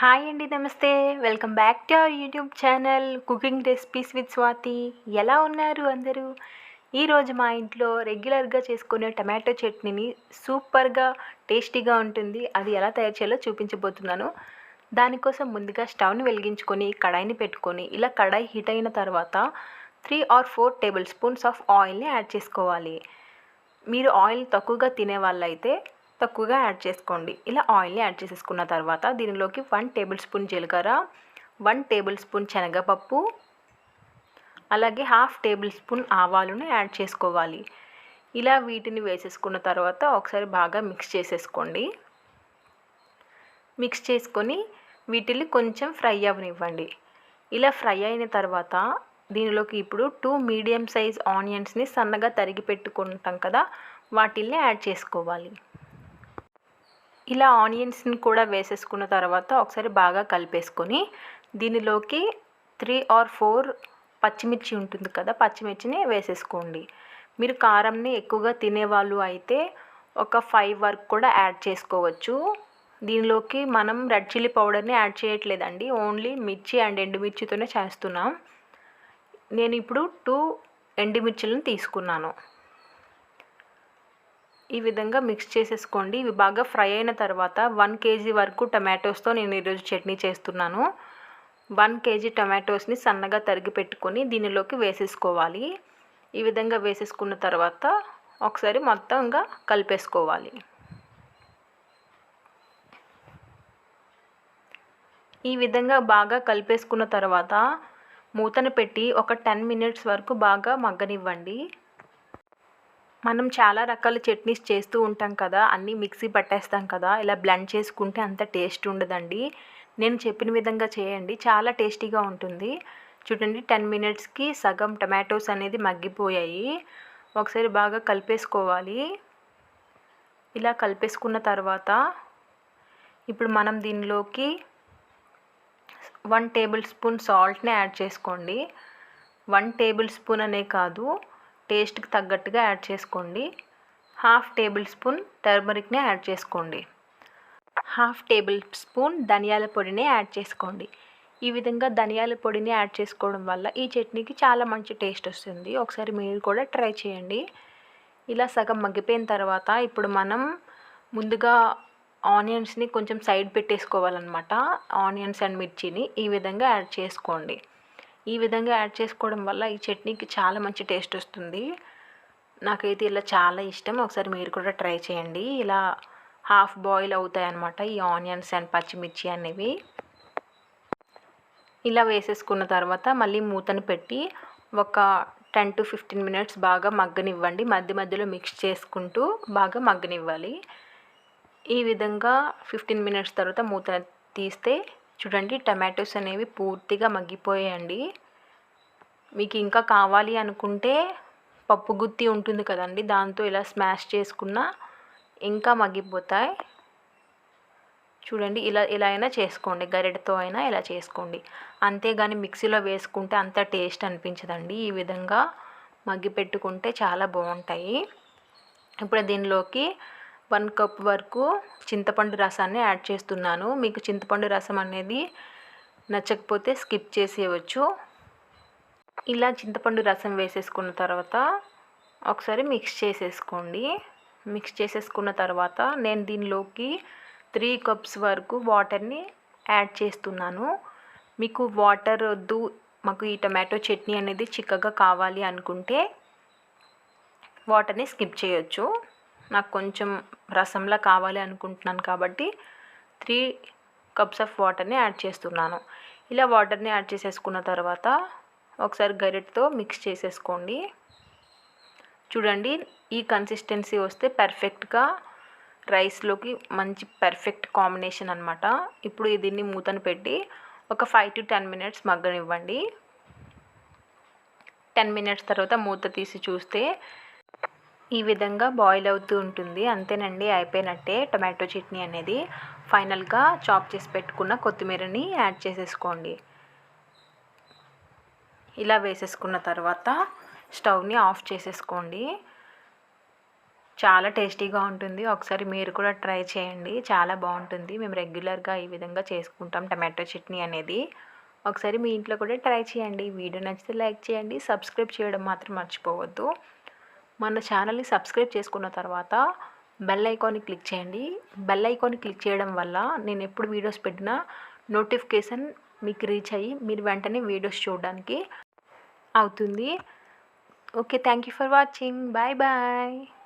Hi అండి నమస్తే. Welcome back to our YouTube channel cooking recipes with Swathi. ఎలా ఉన్నారు అందరూ? ఈరోజు మా ఇంట్లో రెగ్యులర్గా చేసుకునే టమాటో చట్నీని సూపర్గా టేస్టీగా ఉంటుంది. అది ఎలా తయారు చేయాలో చూపించబోతున్నాను. దానికోసం ముందుగా స్టవ్ని వెలిగించుకొని కడాయిని పెట్టుకొని ఇలా కడాయి హీట్ అయిన తర్వాత three or four tablespoons of ఆయిల్ని యాడ్ చేసుకోవాలి. మీరు ఆయిల్ తక్కువగా తినే వాళ్ళైతే తక్కువగా యాడ్ చేసుకోండి. ఇలా ఆయిల్ని యాడ్ చేసేసుకున్న తర్వాత దీనిలోకి వన్ టేబుల్ స్పూన్ జీలకర్ర వన్ టేబుల్ స్పూన్ శనగపప్పు అలాగే హాఫ్ టేబుల్ స్పూన్ ఆవాలను యాడ్ చేసుకోవాలి. ఇలా వీటిని వేసేసుకున్న తర్వాత ఒకసారి బాగా మిక్స్ చేసేసుకోండి. మిక్స్ చేసుకొని వీటిని కొంచెం ఫ్రై అవ్వనివ్వండి. ఇలా ఫ్రై అయిన తర్వాత దీనిలోకి ఇప్పుడు టూ మీడియం సైజ్ ఆనియన్స్ని సన్నగా తరిగి పెట్టుకుంటాం కదా వాటిల్ని యాడ్ చేసుకోవాలి. ఇలా ఆనియన్స్ని కూడా వేసేసుకున్న తర్వాత ఒకసారి బాగా కలిపేసుకొని దీనిలోకి త్రీ ఆర్ ఫోర్ పచ్చిమిర్చి ఉంటుంది కదా పచ్చిమిర్చిని వేసేసుకోండి. మీరు కారంని ఎక్కువగా తినేవాళ్ళు అయితే ఒక ఫైవ్ వరకు కూడా యాడ్ చేసుకోవచ్చు. దీనిలోకి మనం రెడ్ చిల్లీ పౌడర్ని యాడ్ చేయట్లేదండి ఓన్లీ మిర్చి అండ్ ఎండుమిర్చితోనే చేస్తున్నాం. నేను ఇప్పుడు టూ ఎండుమిర్చిలను తీసుకున్నాను. ఈ విధంగా మిక్స్ చేసేసుకోండి. ఇవి బాగా ఫ్రై అయిన తర్వాత వన్ కేజీ వరకు టమాటోస్తో నేను ఈరోజు చట్నీ చేస్తున్నాను. వన్ కేజీ టమాటోస్ని సన్నగా తరిగి పెట్టుకొని దీనిలోకి వేసేసుకోవాలి. ఈ విధంగా వేసేసుకున్న తర్వాత ఒకసారి మొత్తంగా కలిపేసుకోవాలి. ఈ విధంగా బాగా కలిపేసుకున్న తర్వాత మూతను పెట్టి ఒక టెన్ మినిట్స్ వరకు బాగా మగ్గనివ్వండి. మనం చాలా రకాల చట్నీస్ చేస్తూ ఉంటాం కదా అన్నీ మిక్సీ పట్టేస్తాం కదా ఇలా బ్లెండ్ చేసుకుంటే అంత టేస్ట్ ఉండదండి. నేను చెప్పిన విధంగా చేయండి చాలా టేస్టీగా ఉంటుంది. చూడండి టెన్ మినిట్స్కి సగం టమాటోస్ అనేది మగ్గిపోయాయి. ఒకసారి బాగా కలిపేసుకోవాలి. ఇలా కలిపేసుకున్న తర్వాత ఇప్పుడు మనం దీనిలోకి వన్ టేబుల్ స్పూన్ సాల్ట్ని యాడ్ చేసుకోండి. వన్ టేబుల్ స్పూన్ అనే కాదు టేస్ట్కి తగ్గట్టుగా యాడ్ చేసుకోండి. హాఫ్ టేబుల్ స్పూన్ టర్మరిక్ని యాడ్ చేసుకోండి. హాఫ్ టేబుల్ స్పూన్ ధనియాల పొడిని యాడ్ చేసుకోండి. ఈ విధంగా ధనియాల పొడిని యాడ్ చేసుకోవడం వల్ల ఈ చట్నీకి చాలా మంచి టేస్ట్ వస్తుంది. ఒకసారి మీరు కూడా ట్రై చేయండి. ఇలా సగం మగ్గిపోయిన తర్వాత ఇప్పుడు మనం ముందుగా ఆనియన్స్ని కొంచెం సైడ్ పెట్టేసుకోవాలన్నమాట. ఆనియన్స్ అండ్ మిర్చిని ఈ విధంగా యాడ్ చేసుకోండి. ఈ విధంగా యాడ్ చేసుకోవడం వల్ల ఈ చట్నీకి చాలా మంచి టేస్ట్ వస్తుంది. నాకైతే ఇలా చాలా ఇష్టం. ఒకసారి మీరు కూడా ట్రై చేయండి. ఇలా హాఫ్ బాయిల్ అవుతాయన్నమాట ఈ ఆనియన్స్ అండ్ పచ్చిమిర్చి అనేవి. ఇలా వేసేసుకున్న తర్వాత మళ్ళీ మూతను పెట్టి ఒక టెన్ టు ఫిఫ్టీన్ మినిట్స్ బాగా మగ్గనివ్వండి. మధ్య మధ్యలో మిక్స్ చేసుకుంటూ బాగా మగ్గనివ్వాలి. ఈ విధంగా ఫిఫ్టీన్ మినిట్స్ తర్వాత మూత తీస్తే చూడండి టమాటోస్ అనేవి పూర్తిగా మగ్గిపోయాయండి. మీకు ఇంకా కావాలి అనుకుంటే పప్పు గుత్తి ఉంటుంది కదండి దాంతో ఇలా స్మాష్ చేసుకున్న ఇంకా మగ్గిపోతాయి. చూడండి ఇలా ఇలా అయినా చేసుకోండి గరిటతో అయినా ఇలా చేసుకోండి. అంతేగాని మిక్సీలో వేసుకుంటే అంత టేస్ట్ అనిపించదండి. ఈ విధంగా మగ్గి పెట్టుకుంటే చాలా బాగుంటాయి. ఇప్పుడు దీనిలోకి వన్ కప్ వరకు చింతపండు రసాన్ని యాడ్ చేస్తున్నాను. మీకు చింతపండు రసం అనేది నచ్చకపోతే స్కిప్ చేసేయవచ్చు. ఇలా చింతపండు రసం వేసేసుకున్న తర్వాత ఒకసారి మిక్స్ చేసేసుకోండి. మిక్స్ చేసేసుకున్న తర్వాత నేను దీనిలోకి త్రీ కప్స్ వరకు వాటర్ని యాడ్ చేస్తున్నాను. మీకు వాటర్ వద్దు మాకు ఈ టమాటో చట్నీ అనేది చిక్కగా కావాలి అనుకుంటే వాటర్ని స్కిప్ చేయొచ్చు. నాకు కొంచెం రసంలా కావాలి అనుకుంటున్నాను కాబట్టి త్రీ కప్స్ ఆఫ్ వాటర్ని యాడ్ చేస్తున్నాను. ఇలా వాటర్ని యాడ్ చేసేసుకున్న తర్వాత ఒకసారి గరిటతో మిక్స్ చేసేసుకోండి. చూడండి ఈ కన్సిస్టెన్సీ వస్తే పర్ఫెక్ట్గా రైస్లోకి మంచి పర్ఫెక్ట్ కాంబినేషన్ అనమాట ఇప్పుడు దీన్ని మూతను పెట్టి ఒక ఫైవ్ టు టెన్ మినిట్స్ మగ్గనివ్వండి. టెన్ మినిట్స్ తర్వాత మూత తీసి చూస్తే ఈ విధంగా బాయిల్ అవుతూ ఉంటుంది. అంతేనండి అయిపోయినట్టే టొమాటో చట్నీ అనేది. ఫైనల్గా చాప్ చేసి పెట్టుకున్న కొత్తిమీరని యాడ్ చేసేసుకోండి. ఇలా వేసేసుకున్న తర్వాత స్టవ్ని ఆఫ్ చేసేసుకోండి. చాలా టేస్టీగా ఉంటుంది. ఒకసారి మీరు కూడా ట్రై చేయండి. చాలా బాగుంటుంది. మేము రెగ్యులర్గా ఈ విధంగా చేసుకుంటాం టమాటో చట్నీ అనేది. ఒకసారి మీ ఇంట్లో కూడా ట్రై చేయండి. వీడియో నచ్చితే లైక్ చేయండి. సబ్స్క్రైబ్ చేయడం మాత్రం మర్చిపోవద్దు. మన ఛానల్ని సబ్స్క్రైబ్ చేసుకున్న తర్వాత బెల్ ఐకాన్ని క్లిక్ చేయండి. బెల్ ఐకాన్ని క్లిక్ చేయడం వల్ల నేను ఎప్పుడు వీడియోస్ పెట్టినా నోటిఫికేషన్ మీకు రీచ్ అయ్యి మీరు వెంటనే వీడియోస్ చూడడానికి అవుతుంది. Okay thank you for watching. Bye bye.